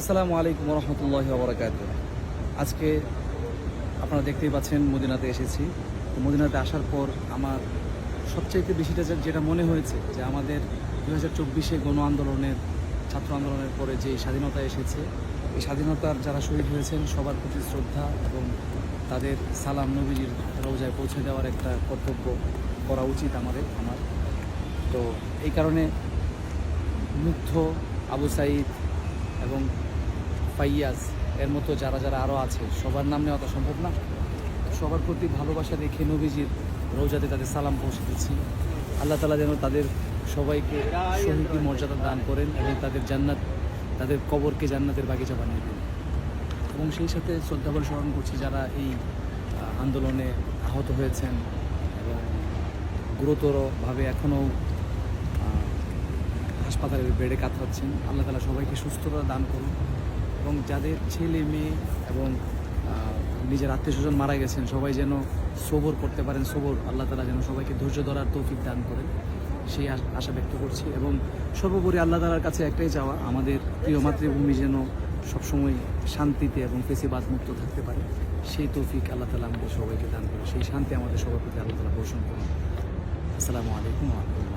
আসসালামু আলাইকুম রহমতুল্লাহ বরাকাত আজকে আপনারা দেখতেই পাচ্ছেন, মদিনাতে এসেছি। তো মদিনাতে আসার পর আমার সবচাইতে বেশিটা যেটা মনে হয়েছে যে আমাদের দু হাজার চব্বিশে গণ আন্দোলনের, ছাত্র আন্দোলনের পরে যে স্বাধীনতা এসেছে, এই স্বাধীনতার যারা শহীদ হয়েছেন সবার প্রতি শ্রদ্ধা এবং তাদের সালাম নবীজির রোজায় পৌঁছে দেওয়ার একটা কর্তব্য করা উচিত আমাদের, আমার। তো এই কারণে মুগ্ধ আবু সাইদ এবং ফাইয়াজ এর মতো যারা যারা আরও আছে, সবার নাম নেওয়া সম্ভব না। সবার প্রতি ভালোবাসা দেখে নবীজির রোজাতে তাদের সালাম পৌঁছে দিচ্ছি। আল্লাহ তালা যেন তাদের সবাইকে শহীদি মর্যাদা দান করেন এবং তাদের জান্নাত, তাদের কবরকে জান্নাতের বাগিচা বানিয়ে দেন। এবং সেই সাথে শ্রদ্ধাবল স্মরণ করছি যারা এই আন্দোলনে আহত হয়েছেন এবং গুরুতরভাবে এখনও হাসপাতালের বেডে কাতরাচ্ছেন। আল্লাহ তালা সবাইকে সুস্থতা দান করুন। এবং যাদের ছেলে, মেয়ে এবং নিজের আত্মীয় স্বজন মারা গেছেন, সবাই যেন সবর করতে পারেন, সবর আল্লাহ তালা যেন সবাইকে ধৈর্য ধরার তৌফিক দান করেন। সেই আশ- ব্যক্ত করছি এবং সর্বোপরি আল্লাহ তালার কাছে একটাই চাওয়া, আমাদের প্রিয় মাতৃভূমি যেন সবসময় শান্তিতে এবং ফেসিবাদ মুক্ত থাকতে পারে। সেই তৌফিক আল্লাহ তালা আমাদের সবাইকে দান করে সেই শান্তি আমাদের সবার প্রতি আল্লাহ তালা পোষণ করুন। আসসালামু আলাইকুম রহমতুল্লাহ।